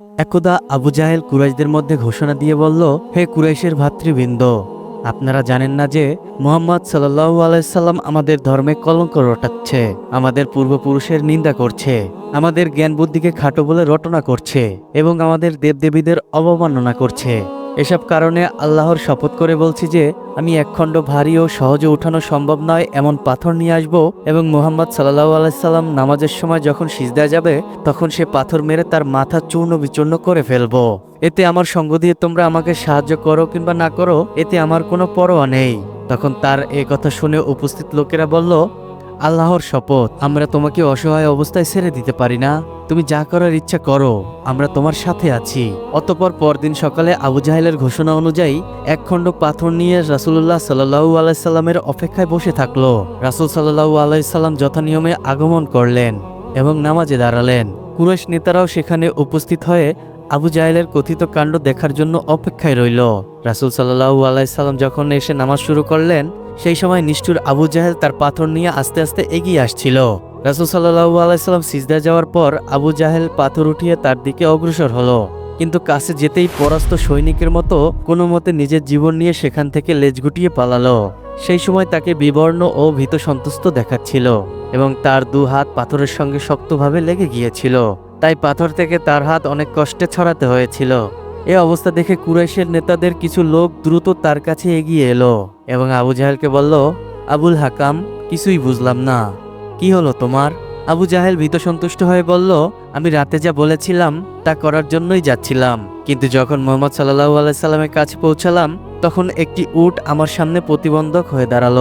একদা আবু জাহেল কুরাইশদের মধ্যে ঘোষণা দিয়ে বলল, হে কুরাইশের ভাতৃবৃন্দ, আপনারা জানেন না যে মোহাম্মদ সাল্লাল্লাহু আলাইসাল্লাম আমাদের ধর্মে কলঙ্ক রটাচ্ছে, আমাদের পূর্বপুরুষের নিন্দা করছে, আমাদের জ্ঞান বুদ্ধিকে খাটো বলে রটনা করছে এবং আমাদের দেবদেবীদের অবমাননা করছে। এসব কারণে আল্লাহর শপথ করে বলছি যে, আমি একখণ্ড ভারী ও সহজে উঠানো সম্ভব নয়, এমন পাথর নিয়ে আসব। এবং মোহাম্মদ সাল্লাহ আলাইসাল্লাম নামাজের সময় যখন সিজদা যাবে, তখন সে পাথর মেরে তার মাথা চূর্ণ বিচূর্ণ করে ফেলব। এতে আমার সঙ্গ দিয়ে তোমরা আমাকে সাহায্য করো কিংবা না করো, এতে আমার কোনো পরোয়া নেই। তখন তার এ কথা শুনে উপস্থিত লোকেরা বলল আল্লাহর শপথ, আমরা তোমাকে অসহায় অবস্থায় ছেড়ে দিতে পারি না। তুমি যা করার ইচ্ছা করো, আমরা তোমার সাথে আছি। অতপর পরদিন সকালে আবু জাহেলের ঘোষণা অনুযায়ী এক খণ্ড পাথর নিয়ে রাসুল্লাহ সাল্লাহু আলাইসাল্লামের অপেক্ষায় বসে থাকল। রাসুল সাল্লাহু আলাইসাল্লাম যথানিয়মে আগমন করলেন এবং নামাজে দাঁড়ালেন। কুরেশ নেতারাও সেখানে উপস্থিত হয়ে আবু জাহেলের কথিত কাণ্ড দেখার জন্য অপেক্ষায় রইল। রাসুল সাল্লাহু আলাইসাল্লাম যখন এসে নামাজ শুরু করলেন সেই সময় নিষ্ঠুর আবু জাহেল তার পাথর নিয়ে আস্তে আস্তে এগিয়ে আসছিল। রাসুল সাল্লাহু আলাইসাল্লাম সিজদা যাওয়ার পর আবু জাহেল পাথর উঠিয়ে তার দিকে অগ্রসর হলো। কিন্তু কাছে যেতেই পরাস্ত সৈনিকের মতো কোনো মতে নিজের জীবন নিয়ে সেখান থেকে লেজ গুটিয়ে পালালো। সেই সময় তাকে বিবর্ণ ও ভীত সন্তুষ্ট দেখাচ্ছিল এবং তার দু হাত পাথরের সঙ্গে শক্তভাবে লেগে গিয়েছিল। তাই পাথর থেকে তার হাত অনেক কষ্টে ছড়াতে হয়েছিল। এ অবস্থা দেখে কুরাইশের নেতাদের কিছু লোক দ্রুত তার কাছে এগিয়ে এলো এবং আবু জাহেলকে বলল, আবুল হাকাম, কিছুই বুঝলাম না। কি হলো তোমার? আবু জাহেল ভীত সন্তুষ্ট হয়ে বলল, আমি রাতে যা বলেছিলাম, তা করার জন্যই যাচ্ছিলাম। কিন্তু যখন মোহাম্মদ সাল্লাহু আলাইসাল্লামের কাছে পৌঁছালাম, তখন একটি উট আমার সামনে প্রতিবন্ধক হয়ে দাঁড়াল।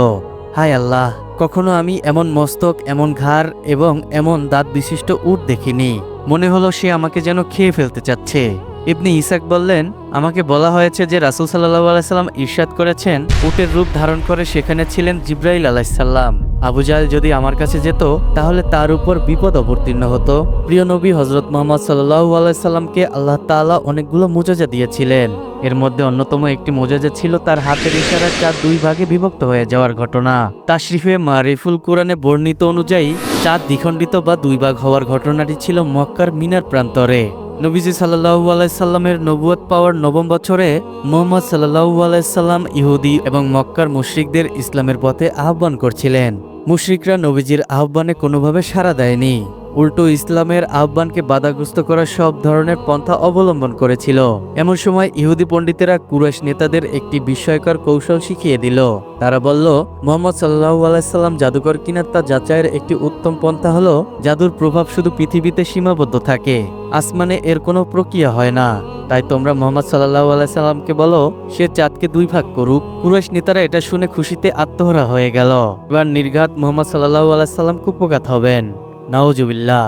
হায় আল্লাহ, কখনো আমি এমন মস্তক, এমন ঘাড় এবং এমন দাঁত বিশিষ্ট উট দেখিনি। মনে হলো সে আমাকে যেন খেয়ে ফেলতে চাচ্ছে। ইবনি ইসাক বললেন, আমাকে বলা হয়েছে যে রাসুল সাল্লাহ আলাইসাল্লাম ইরশাদ করেছেন, উটের রূপ ধারণ করে সেখানে ছিলেন জিব্রাইল আলাইসাল্লাম আবু জাহেল যদি আমার কাছে যেত, তাহলে তার উপর বিপদ অবতীর্ণ হতো। প্রিয় নবী হজরত মোহাম্মদ সাল্লাহ আলাইসাল্লামকে আল্লাহ তাআলা অনেকগুলো মোজাজা দিয়েছিলেন। এর মধ্যে অন্যতম একটি মোজাজা ছিল তার হাতের ইশারায় চাঁদ দুই ভাগে বিভক্ত হয়ে যাওয়ার ঘটনা। তাশরিফে মারিফুল কোরআনে বর্ণিত অনুযায়ী চাঁদ দ্বিখণ্ডিত বা দুই ভাগ হওয়ার ঘটনাটি ছিল মক্কার মিনার প্রান্তরে। নবীজি সাল্লাহু আলাইসাল্লামের নবুয়ত পাওয়ার নবম বছরে মোহাম্মদ সাল্লাহু আলাইসাল্লাম ইহুদি এবং মক্কার মুশ্রিকদের ইসলামের পথে আহ্বান করছিলেন। মুশ্রিকরা নবীজির আহ্বানে কোনোভাবে সাড়া দেয়নি। উল্টো ইসলামের আহ্বানকে বাধাগ্রস্ত করার সব ধরনের পন্থা অবলম্বন করেছিল। এমন সময় ইহুদি পণ্ডিতেরা কুরাইশ নেতাদের একটি বিস্ময়কর কৌশল শিখিয়ে দিল। তারা বলল, মোহাম্মদ সাল্লাহু আলাইসাল্লাম জাদুকর কিনা তা যাচাইয়ের একটি উত্তম পন্থা হলো, জাদুর প্রভাব শুধু পৃথিবীতে সীমাবদ্ধ থাকে, আসমানে এর কোনো প্রক্রিয়া হয় না। তাই তোমরা মোহাম্মদ সাল্লাহ আলাইসাল্লামকে বলো, সে চাঁদকে দুই ভাগ করুক। কুরাইশ নেতারা এটা শুনে খুশিতে আত্মহরা হয়ে গেল। এবার নির্ঘাত মোহাম্মদ সাল্লাহ আলাইসাল্লাম কুপঘাত হবেন। নাওজুবিল্লাহ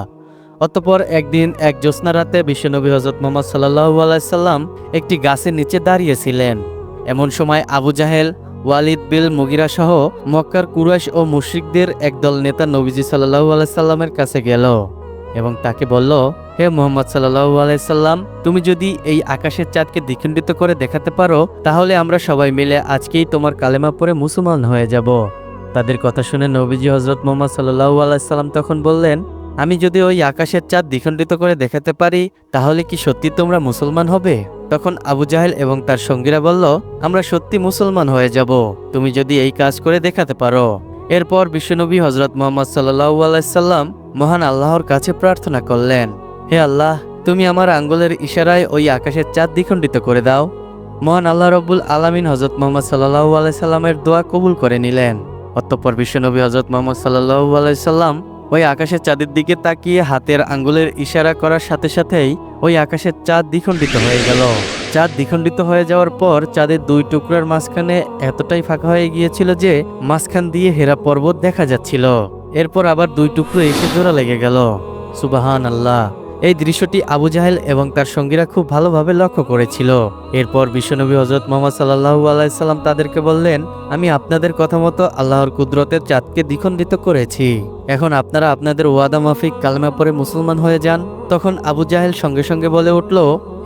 অতপর একদিন এক জ্যোৎস্না রাতে বিশ্বনবী হজরত মোহাম্মদ সাল্লাহু আলাইসাল্লাম একটি গাছের নিচে দাঁড়িয়েছিলেন। এমন সময় আবু জাহেল, ওয়ালিদ বিল মুগিরা সহ মক্কার কুরাইশ ও মুশরিকদের একদল নেতা নবীজি সাল্লাহু আলাইসাল্লামের কাছে গেল এবং তাকে বলল, হে মোহাম্মদ সাল্লাহু আলাইসাল্লাম তুমি যদি এই আকাশের চাঁদকে দ্বিখণ্ডিত করে দেখাতে পারো, তাহলে আমরা সবাই মিলে আজকেই তোমার কালেমা পরে মুসলমান হয়ে যাব। তাদের কথা শুনে নবীজি হজরত মোহাম্মদ সাল্লাহু আলাইসাল্লাম তখন বললেন, আমি যদি ওই আকাশের চাঁদ দ্বিখণ্ডিত করে দেখাতে পারি, তাহলে কি সত্যি তোমরা মুসলমান হবে? তখন আবু জাহেল এবং তার সঙ্গীরা বলল, আমরা সত্যি মুসলমান হয়ে যাব। তুমি যদি এই কাজ করে দেখাতে পারো। এরপর বিশ্বনবী হজরত মোহাম্মদ সাল্লাহু আলাইসাল্লাম মহান আল্লাহর কাছে প্রার্থনা করলেন, হে আল্লাহ, তুমি আমার আঙ্গুলের ইশারায় ওই আকাশের চাঁদ দ্বিখণ্ডিত করে দাও। মহান আল্লাহ রব্বুল আলামিন হজরত মোহাম্মদ সাল্লাহু আলাইসাল্লামের দোয়া কবুল করে নিলেন। অতঃপর বিশ্বনবী হজরত মোহাম্মদ সাল্লাহু আলাইসাল্লাম ওই আকাশের চাঁদের দিকে তাকিয়ে হাতের আঙ্গুলের ইশারা করার সাথে সাথেই ওই আকাশের চাঁদ দ্বিখণ্ডিত হয়ে গেল। চাঁদ দ্বিখণ্ডিত হয়ে যাওয়ার পর চাঁদের দুই টুকরার মাঝখানে এতটাই ফাঁকা হয়ে গিয়েছিল যে মাঝখান দিয়ে হেরা পর্বত দেখা যাচ্ছিল। এরপর আবার দুই টুকরো এসে জোড়া লেগে গেল। সুবাহান আল্লাহ এই দৃশ্যটি আবু জাহেল এবং তার সঙ্গীরা খুব ভালোভাবে লক্ষ্য করেছিল। এরপর বিশ্বনবী হজরত মোহাম্মদ সাল্লাহু আলাইসাল্লাম তাদেরকে বললেন, আমি আপনাদের কথা মতো আল্লাহর কুদরতের চাঁদকে দ্বিখণ্ডিত করেছি। এখন আপনারা আপনাদের ওয়াদা মাফিক কালমা পরে মুসলমান হয়ে যান। তখন আবু জাহেল সঙ্গে সঙ্গে বলে উঠল,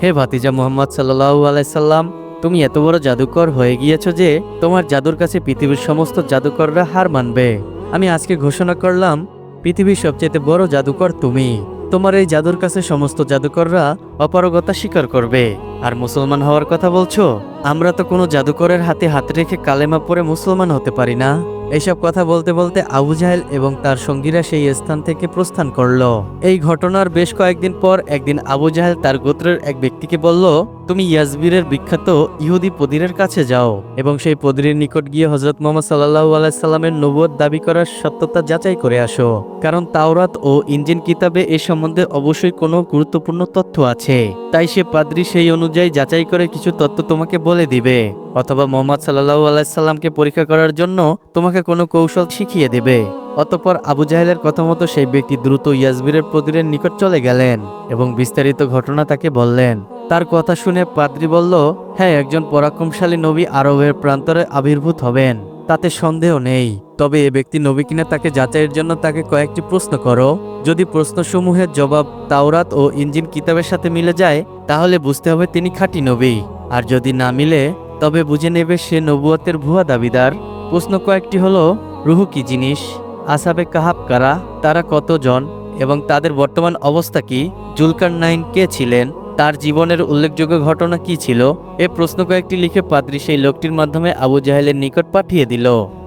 হে ভাতিজা মোহাম্মদ সাল্লাহু আলাইসাল্লাম তুমি এত বড় জাদুকর হয়ে গিয়েছো যে তোমার জাদুর কাছে পৃথিবীর সমস্ত জাদুকররা হার মানবে। আমি আজকে ঘোষণা করলাম, পৃথিবীর সবচেয়ে বড় জাদুকর তুমি। তোমার এই জাদুর কাছে সমস্ত জাদুকররা অপারগতা স্বীকার করবে। আর মুসলমান হওয়ার কথা বলছো? আমরা তো কোনো জাদুকরের হাতে হাত রেখে কালেমা পরে মুসলমান হতে পারি না। এইসব কথা বলতে বলতে আবু জাহেল এবং তার সঙ্গীরা সেই স্থান থেকে প্রস্থান করল। এই ঘটনার বেশ কয়েকদিন পর একদিন আবু জাহেল তার গোত্রের এক ব্যক্তিকে বলল, তুমি ইয়াজবিরের বিখ্যাত ইহুদি পদিরের কাছে যাও। এবং সেই পদিরের নিকট গিয়ে হজরত মোহাম্মদ সাল্লাহু আলাইসাল্লামের নবুয়ত দাবি করার সত্যতা যাচাই করে আসো। কারণ তাওরাত ও ইঞ্জিন কিতাবে এ সম্বন্ধে অবশ্যই কোনো গুরুত্বপূর্ণ তথ্য আছে। তাই সে পাদ্রি সেই অনুযায়ী যাচাই করে কিছু তথ্য তোমাকে বলে দিবে। অথবা মোহাম্মদ সাল্লাহু আলাইসাল্লামকে পরীক্ষা করার জন্য তোমাকে কোনো কৌশল শিখিয়ে দেবে। অতপর আবু জাহেলের কথা মতো সেই ব্যক্তি দ্রুত ইয়াজবিরের প্রদিরের নিকট চলে গেলেন এবং বিস্তারিত ঘটনা তাকে বললেন। তার কথা শুনে পাদ্রি বলল হ্যাঁ একজন পরাক্রমশালী নবী আরবের প্রান্তরে আবির্ভূত হবেন। তাতে সন্দেহ নেই। তবে এ ব্যক্তি নবী কিনা তাকে যাচাইয়ের জন্য তাকে কয়েকটি প্রশ্ন করো। যদি প্রশ্নসমূহের জবাব তাওরাত ও ইঞ্জিন কিতাবের সাথে মিলে যায়, তাহলে বুঝতে হবে তিনি খাঁটি নবী। আর যদি না মিলে তবে বুঝে নেবে সে নবুয়তের ভুয়া দাবিদার। প্রশ্ন কয়েকটি হলো, রুহু কি জিনিস? আসাবে কাহাব কারা? তারা কতজন? এবং তাদের বর্তমান অবস্থা কি? জুলকার নাইন কে ছিলেন? তার জীবনের উল্লেখযোগ্য ঘটনা কি ছিল? এ প্রশ্ন কয়েকটি লিখে পাদ্রি সেই লোকটির মাধ্যমে আবু জাহেলের নিকট পাঠিয়ে দিল।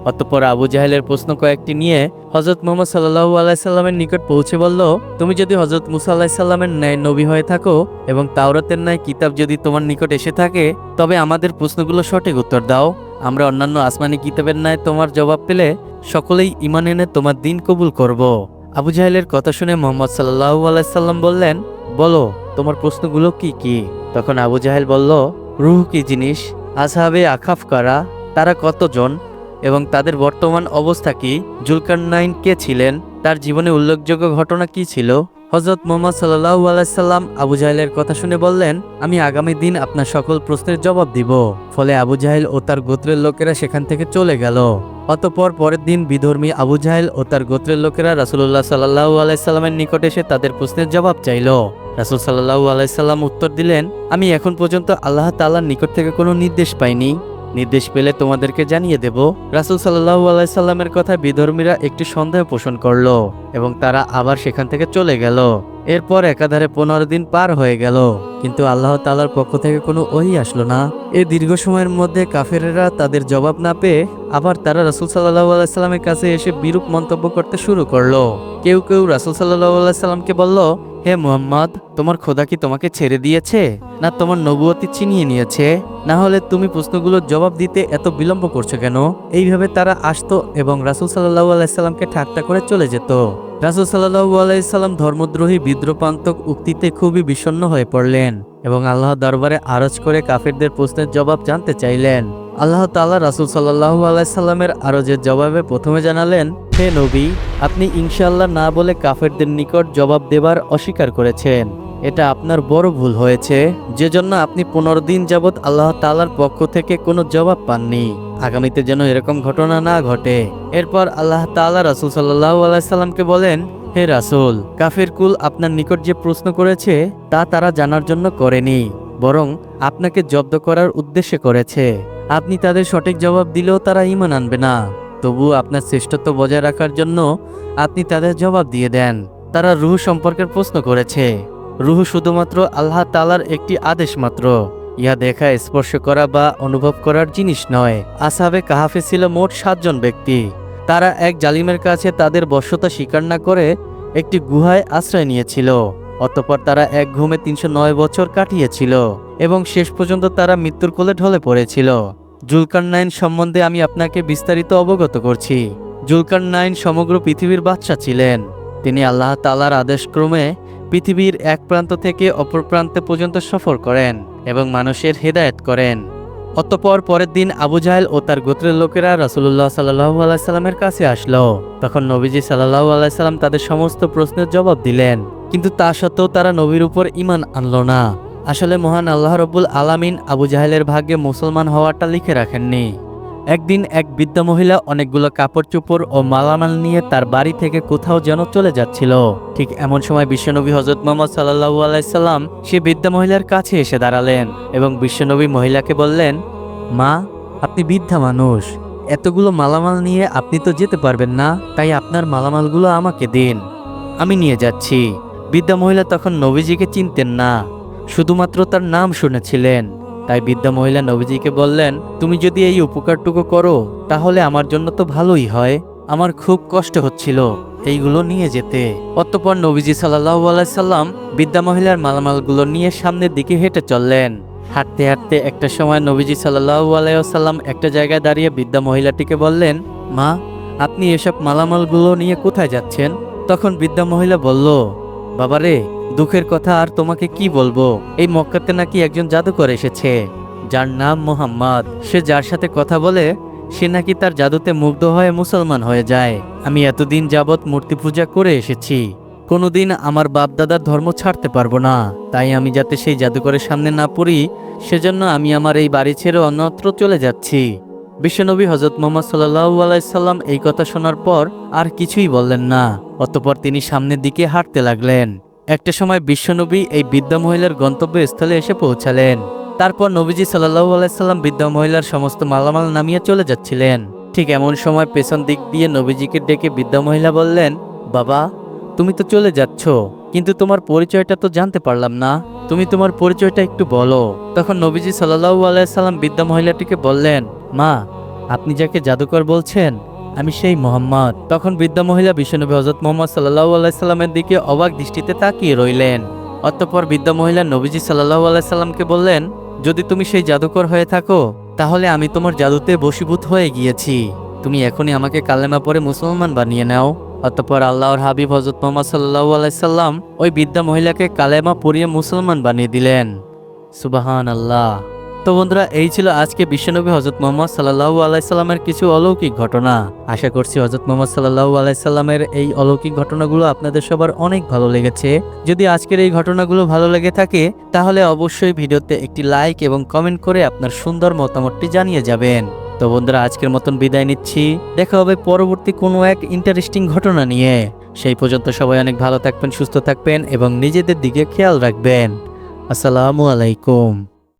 অতঃপর আবু জাহেলের প্রশ্ন কয়েকটি নিয়ে হজরত মোহাম্মদ সাল্লাহু আলাইসাল্লামের নিকট পৌঁছে বলল, তুমি যদি হজরত মুসা আলাহিসাল্লামের ন্যায় নবী হয়ে থাকো এবং তাওরাতের ন্যায় কিতাব যদি তোমার নিকট এসে থাকে, তবে আমাদের প্রশ্নগুলো সঠিক উত্তর দাও। আমরা অন্যান্য আসমানি কিতাবের ন্যায় তোমার জবাব পেলে সকলেই ইমান এনে তোমার দিন কবুল করব। আবু জাহেলের কথা শুনে মোহাম্মদ সাল্লাহু আলাইসাল্লাম বললেন বলো, তোমার প্রশ্নগুলো কি কি? তখন আবু জাহেল বলল, রুহ কি জিনিস? আসাবে আখাফ কারা? তারা কতজন? এবং তাদের বর্তমান অবস্থা কি? জুলকার নাইন কে ছিলেন? তার জীবনে উল্লেখযোগ্য ঘটনা কি ছিল? হজরত মোহাম্মদ সাল্লাহু আলাইসাল্লাম আবু জাহেলের কথা শুনে বললেন, আমি আগামী দিন আপনার সকল প্রশ্নের জবাব দিব। ফলে আবু জাহেল ও তার গোত্রের লোকেরা সেখান থেকে চলে গেল। অতপর পরের দিন বিধর্মী আবু জাহেল ও তার গোত্রের লোকেরা রাসুল্লাহ সাল্লাহু আলাইসাল্লামের নিকট এসে তাদের প্রশ্নের জবাব চাইল। রাসুল সাল্লাহু আলাইসাল্লাম উত্তর দিলেন, আমি এখন পর্যন্ত আল্লাহ তাল্লার নিকট থেকে কোনো নির্দেশ পাইনি। নির্দেশ পেলে তোমাদেরকে জানিয়ে দেব, রাসুল সাল্লাহ আলাইসাল্লামের কথা বিধর্মীরা একটি সন্দেহ পোষণ করল এবং তারা আবার সেখান থেকে চলে গেল। এরপর একাধারে পনেরো দিন পার হয়ে গেল, কিন্তু আল্লাহ তালার পক্ষ থেকে কোনো ওহি আসলো না। এই দীর্ঘ সময়ের মধ্যে কাফেরেরা তাদের জবাব না পেয়ে আবার তারা রাসুল সাল্লাহু আলাইসাল্লামের কাছে এসে বিরূপ মন্তব্য করতে শুরু করল। কেউ কেউ রাসুল সাল্লাহু আলাইসাল্লামকে বলল, হে মুহাম্মদ, তোমার খোদা কি তোমাকে ছেড়ে দিয়েছে? না তোমার নবুয়তি ছিনিয়ে নিয়েছে? না হলে তুমি প্রশ্নগুলোর জবাব দিতে এত বিলম্ব করছ কেন? এইভাবে তারা আসতো এবং রাসুল সাল্লাহু আলাইসাল্লামকে ঠাট্টা করে চলে যেত। রাসুল সাল্লাহু আলাইসাল্লাম ধর্মদ্রোহী বিদ্রোপান্তক উক্তিতে খুবই বিষণ্ন হয়ে পড়লেন এবং আল্লাহ দরবারে আরজ করে কাফিরদের প্রশ্নের জবাব জানতে চাইলেন। আল্লাহ তাল্লাহ রাসুল সাল্লাহু আলাইসাল্লামের আরজের জবাবে প্রথমে জানালেন, হে নবী, আপনি ইনশাল্লাহ না বলে কাফেরদের নিকট জবাব দেবার অস্বীকার করেছেন। এটা আপনার বড় ভুল হয়েছে। যে জন্য আপনি পনেরো দিন যাবৎ আল্লাহ তালার পক্ষ থেকে কোনো জবাব পাননি। আগামীতে যেন এরকম ঘটনা না ঘটে। এরপর আল্লাহ তাআলা রাসুল সাল্লাহ আলাইসাল্লামকে বলেন, হে রাসুল, কাফের কুল আপনার নিকট যে প্রশ্ন করেছে, তা তারা জানার জন্য করেনি, বরং আপনাকে জব্দ করার উদ্দেশ্যে করেছে। আপনি তাদের সঠিক জবাব দিলেও তারা ইমান আনবে না। তবু আপনার শ্রেষ্ঠত্ব বজায় রাখার জন্য আপনি তাদের জবাব দিয়ে দেন। তারা রুহ সম্পর্কের প্রশ্ন করেছে। রুহ শুধুমাত্র আল্লাহ তালার একটি আদেশ মাত্র। ইহা দেখা, স্পর্শ করা বা অনুভব করার জিনিস নয়। আসাবে কাহাফে ছিল মোট সাতজন ব্যক্তি। তারা এক জালিমের কাছে তাদের বশ্যতা স্বীকার না করে একটি গুহায় আশ্রয় নিয়েছিল। অতঃপর তারা এক ঘুমে তিনশো নয় বছর কাটিয়েছিল এবং শেষ পর্যন্ত তারা মৃত্যুর কোলে ঢলে পড়েছিল। জুলকার নাইন সম্বন্ধে আমি আপনাকে বিস্তারিত অবগত করছি। জুলকার নাইন সমগ্র পৃথিবীর বাদশা ছিলেন। তিনি আল্লাহ তালার আদেশক্রমে পৃথিবীর এক প্রান্ত থেকে অপর প্রান্তে পর্যন্ত সফর করেন এবং মানুষের হেদায়েত করেন। অতপর পরের দিন আবু জাহেল ও তার গোত্রের লোকেরা রাসুল্লাহ সাল্লাহু আলাইসাল্লামের কাছে আসলো। তখন নবীজি সাল্লাহু আলাইসাল্লাম তাদের সমস্ত প্রশ্নের জবাব দিলেন। কিন্তু তা সত্ত্বেও তারা নবীর উপর ইমান আনলো না। আসলে মহান আল্লাহ রব্বুল আলামিন আবু জাহেলের ভাগ্যে মুসলমান হওয়াটা লিখে রাখেননি। একদিন এক বৃদ্ধা মহিলা অনেকগুলো কাপড় চোপড় ও মালামাল নিয়ে তার বাড়ি থেকে কোথাও যেন চলে যাচ্ছিল। ঠিক এমন সময় বিশ্বনবী হজরত মোহাম্মদ সাল্লাহু আলাইসাল্লাম সে বৃদ্ধা মহিলার কাছে এসে দাঁড়ালেন এবং বিশ্বনবী মহিলাকে বললেন, মা, আপনি বৃদ্ধা মানুষ। এতগুলো মালামাল নিয়ে আপনি তো যেতে পারবেন না, তাই আপনার মালামালগুলো আমাকে দিন। আমি নিয়ে যাচ্ছি। বৃদ্ধা মহিলা তখন নবীজিকে চিনতেন না। শুধুমাত্র তার নাম শুনেছিলেন। তাই বৃদ্ধা মহিলা নবীজিকে বললেন, তুমি যদি এই উপকারটুকু করো, তাহলে আমার জন্য তো ভালোই হয়। আমার খুব কষ্ট হচ্ছিল এইগুলো নিয়ে যেতে। অতঃপর নবীজি সাল্লাহ সাল্লাম বৃদ্ধা মহিলার মালামালগুলো নিয়ে সামনের দিকে হেঁটে চললেন। হাঁটতে হাঁটতে একটা সময় নবীজি সাল্লাহ আলাইসাল্লাম একটা জায়গায় দাঁড়িয়ে বৃদ্ধা মহিলাটিকে বললেন, মা, আপনি এসব মালামালগুলো নিয়ে কোথায় যাচ্ছেন? তখন বৃদ্ধা মহিলা বলল, বাবারে দুঃখের কথা আর তোমাকে কি বলব? এই মক্কাতে নাকি একজন জাদুকর এসেছে। যার নাম মোহাম্মদ। সে যার সাথে কথা বলে, সে নাকি তার জাদুতে মুগ্ধ হয়ে মুসলমান হয়ে যায়। আমি এতদিন যাবৎ মূর্তি পূজা করে এসেছি। কোনোদিন আমার বাপদাদার ধর্ম ছাড়তে পারব না। তাই আমি যাতে সেই জাদুকরের সামনে না পড়ি, সেজন্য আমি আমার এই বাড়ি ছেড়ে অন্যত্র চলে যাচ্ছি। বিশ্বনবী হজরত মোহাম্মদ সাল্লাহু এই কথা শোনার পর আর কিছুই বললেন না। অতপর তিনি সামনের দিকে হাঁটতে লাগলেন। একটা সময় বিশ্বনবী এই বৃদ্ধা মহিলার গন্তব্যস্থলে এসে পৌঁছালেন। তারপর নবীজি সাল্লাহু আলাইসাল্লাম বৃদ্ধা মহিলার সমস্ত মালামাল নামিয়ে চলে যাচ্ছিলেন। ঠিক এমন সময় পেছন দিক দিয়ে নবীজিকে ডেকে বৃদ্ধা মহিলা বললেন, বাবা, তুমি তো চলে যাচ্ছ, কিন্তু তোমার পরিচয়টা তো জানতে পারলাম না। তুমি তোমার পরিচয়টা একটু বলো। তখন নবীজি সাল্লাহু আলাইসাল্লাম বৃদ্ধা মহিলাটিকে বললেন, মা, আপনি যাকে জাদুকর বলছেন আমি সেই মোহাম্মদ। তখন বৃদ্ধা মহিলা বিশ্বনবী হজরত মোহাম্মদ সাল্লাহু আলাইসাল্লামের দিকে অবাক দৃষ্টিতে তাকিয়ে রইলেন। অতঃপর বৃদ্ধা মহিলা নবীজি সাল্লাহু আলাইসাল্লামকে বললেন, যদি তুমি সেই জাদুকর হয়ে থাকো, তাহলে আমি তোমার জাদুতে বশীভূত হয়ে গিয়েছি। তুমি এখনই আমাকে কালেমা পরে মুসলমান বানিয়ে নাও। অতঃপর আল্লাহর হাবিব হজরত মোহাম্মদ সাল্লাহু আলাইসাল্লাম ওই বৃদ্ধা মহিলাকে কালেমা পরিয়ে মুসলমান বানিয়ে দিলেন। সুবাহান আল্লাহ তো বন্ধুরা, এই ছিল আজকে বিশ্বনবী হজরত মোহাম্মদ সাল্লাহু আলাইসাল্লামের কিছু অলৌকিক ঘটনা। আশা করছি হজরত মোহাম্মদ সাল্লাহু আলাইসাল্লামের এই অলৌকিক ঘটনাগুলো আপনাদের সবার অনেক ভালো লেগেছে। যদি আজকের এই ঘটনাগুলো ভালো লেগে থাকে, তাহলে অবশ্যই ভিডিওতে একটি লাইক এবং কমেন্ট করে আপনার সুন্দর মতামতটি জানিয়ে যাবেন। তো বন্ধুরা, আজকের মতন বিদায় নিচ্ছি। দেখা হবে পরবর্তী কোনো এক ইন্টারেস্টিং ঘটনা নিয়ে। সেই পর্যন্ত সবাই অনেক ভালো থাকবেন, সুস্থ থাকবেন এবং নিজেদের দিকে খেয়াল রাখবেন। আসসালামু আলাইকুম।